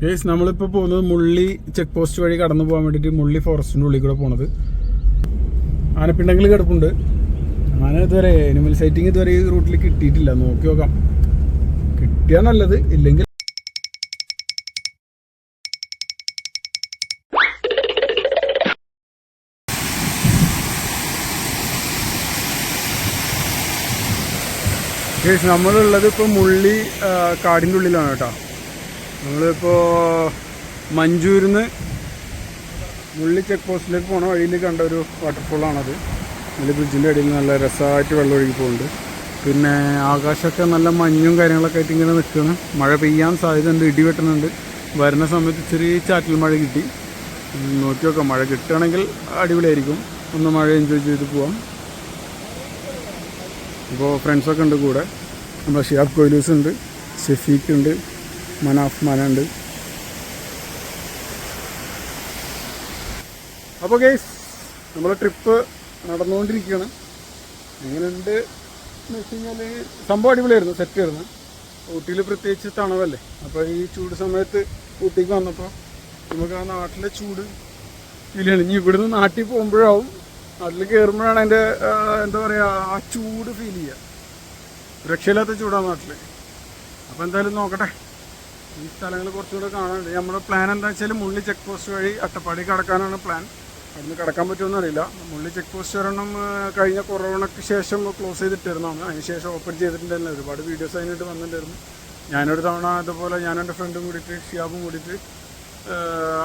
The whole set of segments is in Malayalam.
ഗേസ് നമ്മളിപ്പോൾ പോകുന്നത് മുള്ളി ചെക്ക് പോസ്റ്റ് വഴി കടന്നു പോകാൻ വേണ്ടിയിട്ട് മുള്ളി ഫോറസ്റ്റിന്റെ ഉള്ളിൽ കൂടെ പോണത്. ആനപ്പിണ്ടെങ്കിൽ കിടപ്പുണ്ട്. ആന ഇതുവരെ എനിമൽ സൈറ്റിംഗ് ഇതുവരെ ഈ റൂട്ടിൽ കിട്ടിയിട്ടില്ല. നോക്കി നോക്കാം. കിട്ടിയാൽ നല്ലത്. ഇല്ലെങ്കിൽ നമ്മളുള്ളത് ഇപ്പോൾ മുള്ളി കാടിന്റെ ഉള്ളിലാണ് കേട്ടോ. നമ്മളിപ്പോൾ മഞ്ചൂരിന്ന് മുള്ളി ചെക്ക് പോസ്റ്റിലേക്ക് പോണ വഴിയിൽ കണ്ട ഒരു വാട്ടർഫോളാണത് നല്ല ബ്രിഡ്ജിന്റെ അടിയിൽ നല്ല രസമായിട്ട് വെള്ളം ഒഴുകി പോകുന്നുണ്ട് പിന്നെ ആകാശമൊക്കെ നല്ല മഞ്ഞും കാര്യങ്ങളൊക്കെ ആയിട്ട് ഇങ്ങനെ നിൽക്കുകയാണ് മഴ പെയ്യാൻ സാധ്യതയുണ്ട് ഇടി വെട്ടുന്നുണ്ട്. വരുന്ന സമയത്ത് ചെറിയ ചാറ്റൽ മഴ കിട്ടി. നോക്കി നോക്കാം. മഴ കിട്ടുകയാണെങ്കിൽ അടിപൊളിയായിരിക്കും. ഒന്ന് മഴ എൻജോയ് ചെയ്ത് പോവാം. അപ്പോൾ ഫ്രണ്ട്സൊക്കെ ഉണ്ട് കൂടെ. നമ്മുടെ ഷിയാബ് കൊയിലൂസ് ഉണ്ട് ഷെഫീഖ് ഉണ്ട്. മനാഫ് മന ഉണ്ട്. അപ്പോൾ ഗേസ് നമ്മൾ ട്രിപ്പ് നടന്നുകൊണ്ടിരിക്കുകയാണ്. എങ്ങനെയുണ്ട് എന്ന് വെച്ച് കഴിഞ്ഞാൽ സംഭവം അടിപൊളിയായിരുന്നു സെറ്റ് ആയിരുന്നു. ഊട്ടിയിൽ പ്രത്യേകിച്ച് തണവല്ലേ അപ്പോൾ ഈ ചൂട് സമയത്ത് ഊട്ടിക്ക് വന്നപ്പോൾ നമുക്ക് ആ നാട്ടിലെ ചൂട് ഫീൽ ചെയ്യണം. ഇനി ഇവിടുന്ന് നാട്ടിൽ പോകുമ്പോഴാവും നാട്ടിൽ കയറുമ്പോഴാണ് അതിന്റെ എന്താ പറയുക ആ ചൂട് ഫീൽ ചെയ്യുക. രക്ഷയില്ലാത്ത ചൂടാണ് നാട്ടിൽ അപ്പോൾ എന്തായാലും നോക്കട്ടെ. ഈ സ്ഥലങ്ങൾ കുറച്ചുകൂടെ കാണാനുണ്ട്. നമ്മുടെ പ്ലാൻ എന്താ വെച്ചാൽ മുള്ളി ചെക്ക് പോസ്റ്റ് വഴി അട്ടപ്പാടി കടക്കാനാണ് പ്ലാൻ അവിടുന്ന് കടക്കാൻ പറ്റുമെന്ന് അറിയില്ല. മുള്ളി ചെക്ക് പോസ്റ്റ് ഒരെണ്ണം കഴിഞ്ഞ കൊറോണയ്ക്ക് ശേഷം ക്ലോസ് ചെയ്തിട്ടിരുന്നതാണ് അതിന് ശേഷം ഓപ്പൺ ചെയ്തിട്ടുണ്ടായിരുന്നു ഒരുപാട് വീഡിയോസ് അതിനായിട്ട് വന്നിട്ടുണ്ടായിരുന്നു. ഞാനൊരു തവണ അതുപോലെ ഞാനും എന്റെ ഫ്രണ്ടും കൂടിയിട്ട് ഷിയാബും കൂടിയിട്ട്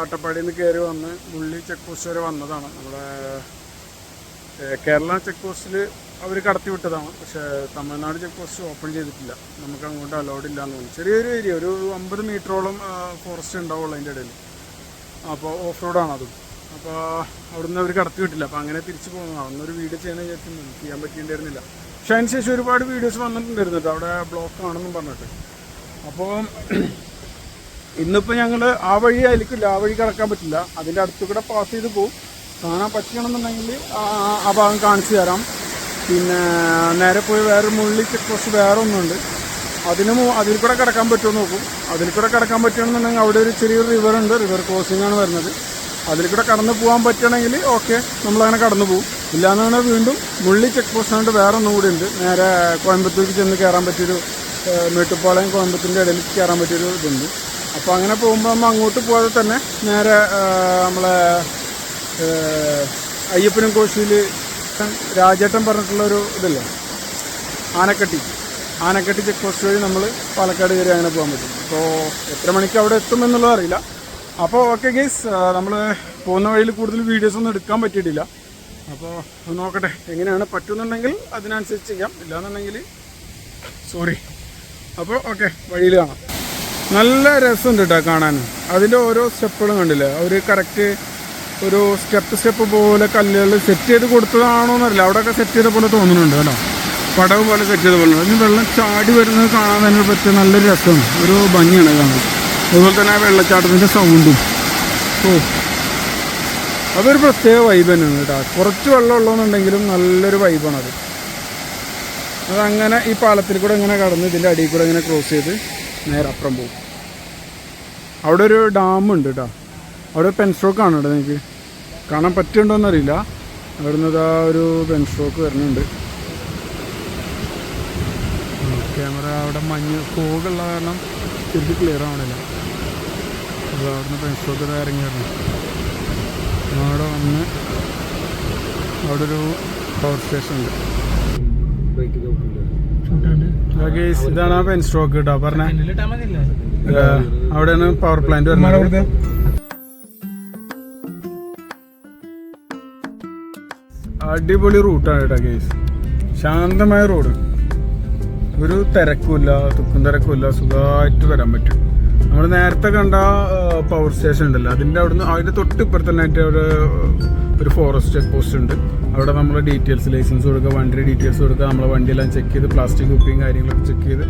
അട്ടപ്പാടിയിൽ നിന്ന് കയറി വന്ന് മുള്ളി ചെക്ക് പോസ്റ്റ് വരെ വന്നതാണ്. നമ്മുടെ കേരള ചെക്ക് പോസ്റ്റിൽ അവർ കടത്തി വിട്ടതാണ്. പക്ഷേ തമിഴ്നാട് ചെക്ക് പോസ്റ്റ് ഓപ്പൺ ചെയ്തിട്ടില്ല. നമുക്ക് അങ്ങോട്ട് അലൗഡ് ഇല്ല എന്ന് തോന്നുന്നു. ചെറിയൊരു ഏരിയ ഒരു അമ്പത് മീറ്ററോളം ഫോറസ്റ്റ് ഉണ്ടാവുള്ളൂ അതിന്റെ ഇടയിൽ അപ്പോൾ ഓഫ് റോഡാണ് അതും. അപ്പോൾ അവിടുന്ന് അവർ കടത്തി വിട്ടില്ല. അപ്പോൾ അങ്ങനെ തിരിച്ചു പോകുന്നതാണ് അന്നൊരു വീട് ചെയ്യാൻ വിചാരിച്ചു ചെയ്യാൻ പറ്റിയിട്ടുണ്ടായിരുന്നില്ല. പക്ഷേ അതിന് ശേഷം ഒരുപാട് വീഡിയോസ് വന്നിട്ടുണ്ടായിരുന്നു അവിടെ ബ്ലോക്ക് ആണെന്നും പറഞ്ഞിട്ട്. അപ്പോൾ ഇന്നിപ്പോൾ ഞങ്ങൾ ആ വഴി ആയിരിക്കില്ല ആ വഴി കടക്കാൻ പറ്റില്ല. അതിന്റെ അടുത്തു കൂടെ പാസ് ചെയ്ത് പോകും കാണാൻ പറ്റണമെന്നുണ്ടെങ്കിൽ ആ ഭാഗം കാണിച്ചു തരാം. പിന്നെ നേരെ പോയി വേറെ മുള്ളി ചെക്ക് പോസ്റ്റ് വേറെ ഒന്നുണ്ട്. അതിന് അതിൽ കൂടെ കിടക്കാൻ പറ്റുമോ നോക്കും. അതിൽ കൂടെ കിടക്കാൻ പറ്റുകയാണെന്നുണ്ടെങ്കിൽ അവിടെ ഒരു ചെറിയൊരു റിവർ ഉണ്ട്. റിവർ ക്രോസിംഗ് ആണ് വരുന്നത്. അതിൽ കൂടെ കടന്നു പോകാൻ പറ്റുകയാണെങ്കിൽ ഓക്കെ നമ്മളങ്ങനെ കടന്നു പോകും. ഇല്ലാന്നുണ്ടെങ്കിൽ വീണ്ടും മുള്ളി ചെക്ക് പോസ്റ്റ് ആയിട്ട് വേറെ ഒന്നും കൂടി ഉണ്ട്. നേരെ കോയമ്പത്തൂർക്ക് ചെന്ന് കയറാൻ പറ്റിയൊരു മേട്ടുപ്പാളയം കോയമ്പത്തൂരിന്റെ ഇടയിൽ കയറാൻ പറ്റിയൊരു ഇതുണ്ട്. അപ്പോൾ അങ്ങനെ പോകുമ്പോൾ നമ്മൾ അങ്ങോട്ട് പോയാൽ തന്നെ നേരെ നമ്മളെ അയ്യപ്പനും കോശിയിൽ രാജേട്ടൻ പറഞ്ഞിട്ടുള്ള ഒരു ഇതല്ലേ? ആനക്കട്ടി. ആനക്കട്ടി ചെക്ക് പോസ്റ്റ് വഴി നമ്മൾ പാലക്കാട് കയറി അങ്ങനെ പോകാൻ പറ്റും. അപ്പോൾ എത്ര മണിക്ക് അവിടെ എത്തും എന്നുള്ളത് അറിയില്ല. അപ്പോൾ ഓക്കെ ഗേസ് നമ്മൾ പോകുന്ന വഴിയിൽ കൂടുതൽ വീഡിയോസ് ഒന്നും എടുക്കാൻ പറ്റിയിട്ടില്ല. അപ്പോൾ നോക്കട്ടെ എങ്ങനെയാണ് പറ്റുന്നുണ്ടെങ്കിൽ അതിനനുസരിച്ച് ചെയ്യാം. ഇല്ലാന്നുണ്ടെങ്കിൽ സോറി. അപ്പോൾ ഓക്കെ വഴിയിൽ കാണാം. നല്ല രസമുണ്ട് കേട്ടോ കാണാൻ. അതിന്റെ ഓരോ സ്റ്റെപ്പുകളും കണ്ടില്ലേ? അവർ കറക്റ്റ് ഒരു സ്റ്റെപ്പ് സ്റ്റെപ്പ് പോലെ കല്ലുകൾ സെറ്റ് ചെയ്ത് കൊടുത്തതാണോ എന്നറിയില്ല. അവിടെയൊക്കെ സെറ്റ് ചെയ്ത പോലെ തോന്നുന്നുണ്ട് കേട്ടോ. പടവ് പോലെ സെറ്റ് ചെയ്ത പോലെ. അതിന് വെള്ളം ചാടി വരുന്നത് കാണാൻ തന്നെ പറ്റിയ നല്ലൊരു രസമാണ്. ഒരു ഭംഗിയാണ് കാണാൻ. അതുപോലെ തന്നെ ആ വെള്ളച്ചാട്ടത്തിന്റെ സൗണ്ടും ഓ. അതൊരു പ്രത്യേക വൈബ് തന്നെയാണ് കേട്ടോ. കുറച്ച് വെള്ളം ഉള്ളതെന്നുണ്ടെങ്കിലും നല്ലൊരു വൈബാണത് അതങ്ങനെ ഈ പാലത്തിൽ കൂടെ ഇങ്ങനെ കടന്ന് ഇതിന്റെ അടിയിൽ കൂടെ ഇങ്ങനെ ക്രോസ് ചെയ്ത് നേരെ അപ്പുറം പോകും. അവിടെ ഒരു ഡാമുണ്ട് കേട്ടോ. അവിടെ പെൻസ്ട്രോക്ക് ആണ് കേട്ടോ നിങ്ങൾക്ക് കാണാൻ പറ്റുന്നുണ്ടോയെന്ന് അറിയില്ല അവിടുന്ന് ഇതാ ഒരു പെൻ സ്ട്രോക്ക് വരുന്നുണ്ട്. ക്യാമറ അവിടെ മഞ്ഞ് ഫോഗുള്ള കാരണം ശരിക്കും ക്ലിയർ ആവണില്ല. അപ്പോൾ അവിടുന്ന് പെൻ സ്ട്രോക്ക് ഇതാ ഇറങ്ങി വരണം. അവിടെ വന്ന് അവിടെ ഒരു പവർ സ്റ്റേഷൻ ഉണ്ട്. ഇതാണ് ആ പെൻ സ്ട്രോക്ക് കേട്ടോ പറഞ്ഞ. അവിടെയാണ് പവർ പ്ലാന്റ് വരുന്നത്. അടിപൊളി റൂട്ടാണ് കേട്ടോ ഗേസ് ശാന്തമായ റോഡ് ഒരു തിരക്കുമില്ല തുക്കും തിരക്കുമില്ല സുഖമായിട്ട് വരാൻ പറ്റും. നമ്മൾ നേരത്തെ കണ്ട പവർ സ്റ്റേഷൻ ഉണ്ടല്ലോ. അതിന്റെ അവിടുന്ന് അതിന്റെ തൊട്ട് ഇപ്പുറത്തന്നായിട്ട് അവിടെ ഒരു ഫോറസ്റ്റ് ചെക്ക് പോസ്റ്റ് ഉണ്ട്. അവിടെ നമ്മൾ ഡീറ്റെയിൽസ് ലൈസൻസ് കൊടുക്കുക വണ്ടിയുടെ ഡീറ്റെയിൽസ് കൊടുക്കുക നമ്മളെ വണ്ടിയെല്ലാം ചെക്ക് ചെയ്ത് പ്ലാസ്റ്റിക് കുപ്പിയും കാര്യങ്ങളൊക്കെ ചെക്ക് ചെയ്ത്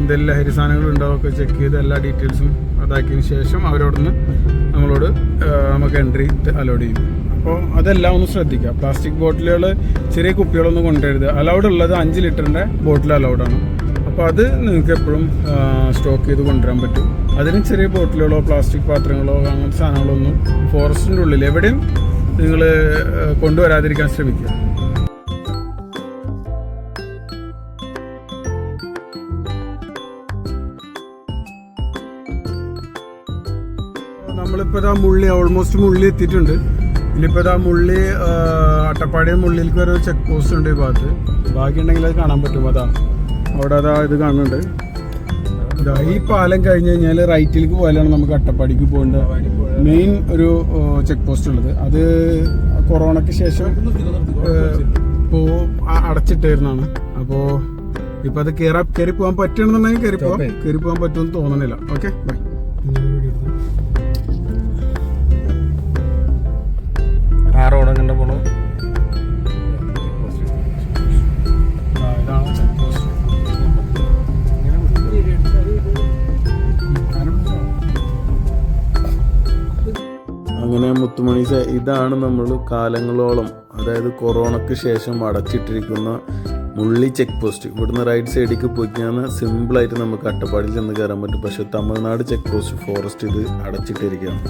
എന്തെല്ലാം ലഹരി സാധനങ്ങളുണ്ടോ ഒക്കെ ചെക്ക് ചെയ്ത് എല്ലാ ഡീറ്റെയിൽസും അതാക്കിയതിന് ശേഷം അവരോടൊന്ന് നമ്മളോട് നമുക്ക് എൻട്രി അലോഡ് ചെയ്യും. അപ്പോൾ അതെല്ലാം ഒന്ന് ശ്രദ്ധിക്കുക. പ്ലാസ്റ്റിക് ബോട്ടിലുകൾ ചെറിയ കുപ്പികളൊന്നും കൊണ്ടുവരുത് അലൗഡ് ഉള്ളത് അഞ്ച് ലിറ്ററിന്റെ ബോട്ടിൽ അലൗഡാണ് അപ്പോൾ അത് നിങ്ങൾക്ക് എപ്പോഴും സ്റ്റോക്ക് ചെയ്ത് കൊണ്ടുവരാൻ പറ്റും. അതിന് ചെറിയ ബോട്ടിലുകളോ പ്ലാസ്റ്റിക് പാത്രങ്ങളോ അങ്ങനത്തെ സാധനങ്ങളൊന്നും ഫോറസ്റ്റിന്റെ ഉള്ളിൽ എവിടെയും നിങ്ങൾ കൊണ്ടുവരാതിരിക്കാൻ ശ്രമിക്കുക. നമ്മളിപ്പോൾ ഇതാ മുള്ളി ഓൾമോസ്റ്റ് മുള്ളി എത്തിയിട്ടുണ്ട്. ഇനിയിപ്പോൾ ഇതാ മുള്ളി അട്ടപ്പാടിയും മുള്ളിയിലേക്ക് വരെ ഒരു ചെക്ക് പോസ്റ്റ് ഉണ്ട് ഈ ഭാഗത്ത്. ബാക്കിയുണ്ടെങ്കിൽ അത് കാണാൻ പറ്റും. അതാ അവിടെ അതാ ഇത് കാണുന്നുണ്ട്. ഈ പാലം കഴിഞ്ഞ് കഴിഞ്ഞാൽ റൈറ്റിലേക്ക് പോയാലാണ് നമുക്ക് അട്ടപ്പാടിക്ക് പോകേണ്ട മെയിൻ ഒരു ചെക്ക് പോസ്റ്റ് ഉള്ളത്. അത് കൊറോണയ്ക്ക് ശേഷം ഇപ്പോൾ അടച്ചിട്ടായിരുന്നാണ് അപ്പോൾ ഇപ്പം അത് കയറാ കയറി പോകാൻ പറ്റണമെന്നുണ്ടെങ്കിൽ കയറി പോവാം കയറി പോകാൻ പറ്റുമെന്ന് തോന്നുന്നില്ല ഓക്കെ ബൈ അങ്ങനെ മുത്തുമണി ഇതാണ് നമ്മൾ കാലങ്ങളോളം അതായത് കൊറോണയ്ക്ക് ശേഷം അടച്ചിട്ടിരിക്കുന്ന മുള്ളി ചെക്ക് പോസ്റ്റ് ഇവിടുന്ന് റൈറ്റ് സൈഡിലേക്ക് പോയി കഴിഞ്ഞാൽ സിമ്പിളായിട്ട് നമുക്ക് അട്ടപ്പാടിയിൽ ചെന്ന് കയറാൻ പറ്റും. പക്ഷെ തമിഴ്നാട് ചെക്ക് പോസ്റ്റ് ഫോറസ്റ്റ് ഇത് അടച്ചിട്ടിരിക്കുകയാണ്.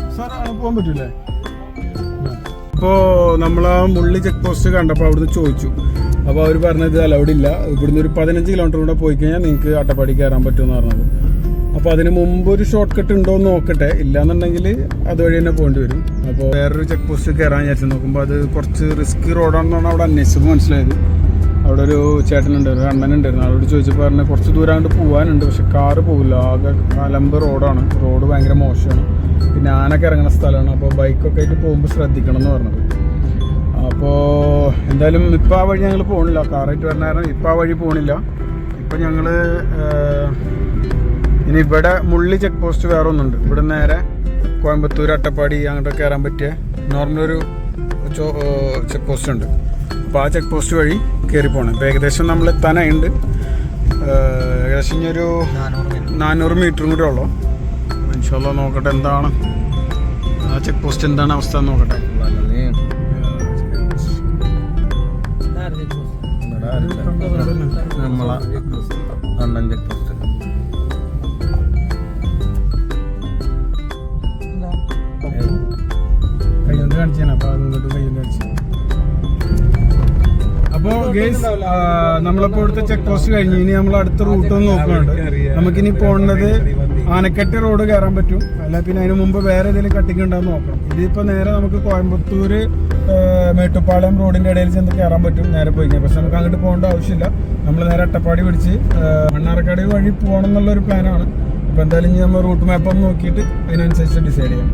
അപ്പോൾ നമ്മൾ ആ മുള്ളി ചെക്ക് പോസ്റ്റ് കണ്ടപ്പോൾ അവിടുന്ന് ചോദിച്ചു. അപ്പോൾ അവർ പറഞ്ഞത് അലൗഡ് ഇല്ല. ഇവിടുന്ന് ഒരു പതിനഞ്ച് കിലോമീറ്റർ കൂടെ പോയി കഴിഞ്ഞാൽ നിങ്ങൾക്ക് അട്ടപ്പാടി കയറാൻ പറ്റുമെന്ന് പറഞ്ഞത്. അപ്പോൾ അതിന് മുമ്പ് ഒരു ഷോർട്ട് കട്ട് ഉണ്ടോ എന്ന് നോക്കട്ടെ. ഇല്ലാന്നുണ്ടെങ്കിൽ അതുവഴി തന്നെ പോകേണ്ടി വരും. അപ്പോൾ വേറൊരു ചെക്ക് പോസ്റ്റ് കയറാൻ വിചാരിച്ചു. നോക്കുമ്പോൾ അത് കുറച്ച് റിസ്ക് റോഡാണെന്നാണ് അവിടെ അന്വേഷിച്ചപ്പോൾ മനസ്സിലായത്. അവിടെ ഒരു ചേട്ടനുണ്ട് ഒരു അണ്ണനുണ്ടായിരുന്നു. അവരോട് ചോദിച്ചപ്പോൾ പറഞ്ഞ കുറച്ച് ദൂരം അങ്ങോട്ട് പോകാനുണ്ട് പക്ഷെ കാറ് പോകില്ല ആകെ അലമ്പ് റോഡാണ്. റോഡ് ഭയങ്കര മോശമാണ്. പിന്നെ ആനൊക്കെ ഇറങ്ങുന്ന സ്ഥലമാണ്. അപ്പോൾ ബൈക്കൊക്കെ ആയിട്ട് പോകുമ്പോൾ ശ്രദ്ധിക്കണം എന്ന് പറഞ്ഞത്. അപ്പോൾ എന്തായാലും ഇപ്പോൾ ആ വഴി ഞങ്ങൾ പോകണില്ല കാറായിട്ട് വരുന്ന കാരണം ഇപ്പോൾ ആ വഴി പോകണില്ല ഇപ്പം ഞങ്ങൾ ഇനി ഇവിടെ മുള്ളി ചെക്ക് പോസ്റ്റ് വേറെ ഒന്നുണ്ട്. ഇവിടെ നേരെ കോയമ്പത്തൂർ അട്ടപ്പാടി അങ്ങോട്ട് കയറാൻ പറ്റിയ നോർമൽ ഒരു ചെക്ക് പോസ്റ്റ് ഉണ്ട്. അപ്പോൾ ആ ചെക്ക് പോസ്റ്റ് വഴി കയറി പോകണം ഇപ്പോൾ ഏകദേശം നമ്മൾ എത്താനായുണ്ട്. ഉണ്ട് ഏകദേശം ഇനി ഒരു നാനൂറ് മീറ്ററും കൂടെ ഉള്ളൂ. ഇൻഷാല്ല നോക്കട്ടെ എന്താണ്. ആ ചെക്ക് പോസ്റ്റ് എന്താണ് അവസ്ഥ എന്ന് നോക്കട്ടെ. നമ്മളെ അണ്ണൻ ചെക്ക് പോസ്റ്റ് കാണിച്ചാണ് അപ്പോൾ ഇങ്ങോട്ട് കയ്യോണ്ട് കാണിച്ചു. അപ്പോൾ ഗേസ് നമ്മളിപ്പോൾ ഇവിടുത്തെ ചെക്ക് പോസ്റ്റ് കഴിഞ്ഞ് ഇനി നമ്മൾ അടുത്ത റൂട്ട് നോക്കുന്നുണ്ട് നമുക്കിനി പോകേണ്ടത് ആനക്കെട്ട് റോഡ് കയറാൻ പറ്റും. അല്ല പിന്നെ അതിന് മുമ്പ് വേറെ ഏതെങ്കിലും കട്ടിങ് ഉണ്ടാകും നോക്കണം. ഇതിപ്പോ നേരെ നമുക്ക് കോയമ്പത്തൂർ മേട്ടുപ്പാളയം റോഡിന്റെ ഇടയിൽ ചെന്ന് കയറാൻ പറ്റും. നേരെ പോയി കഴിഞ്ഞാൽ പക്ഷെ നമുക്ക് അങ്ങോട്ട് പോകേണ്ട ആവശ്യമില്ല. നമ്മൾ നേരെ അട്ടപ്പാടി പിടിച്ച് മണ്ണാർക്കാട് വഴി പോകണം എന്നുള്ള ഒരു പ്ലാനാണ് അപ്പോൾ എന്തായാലും ഇനി നമ്മൾ റൂട്ട് മാപ്പ് ഒന്ന് നോക്കിയിട്ട് അതിനനുസരിച്ച് ഡിസൈഡ് ചെയ്യാം.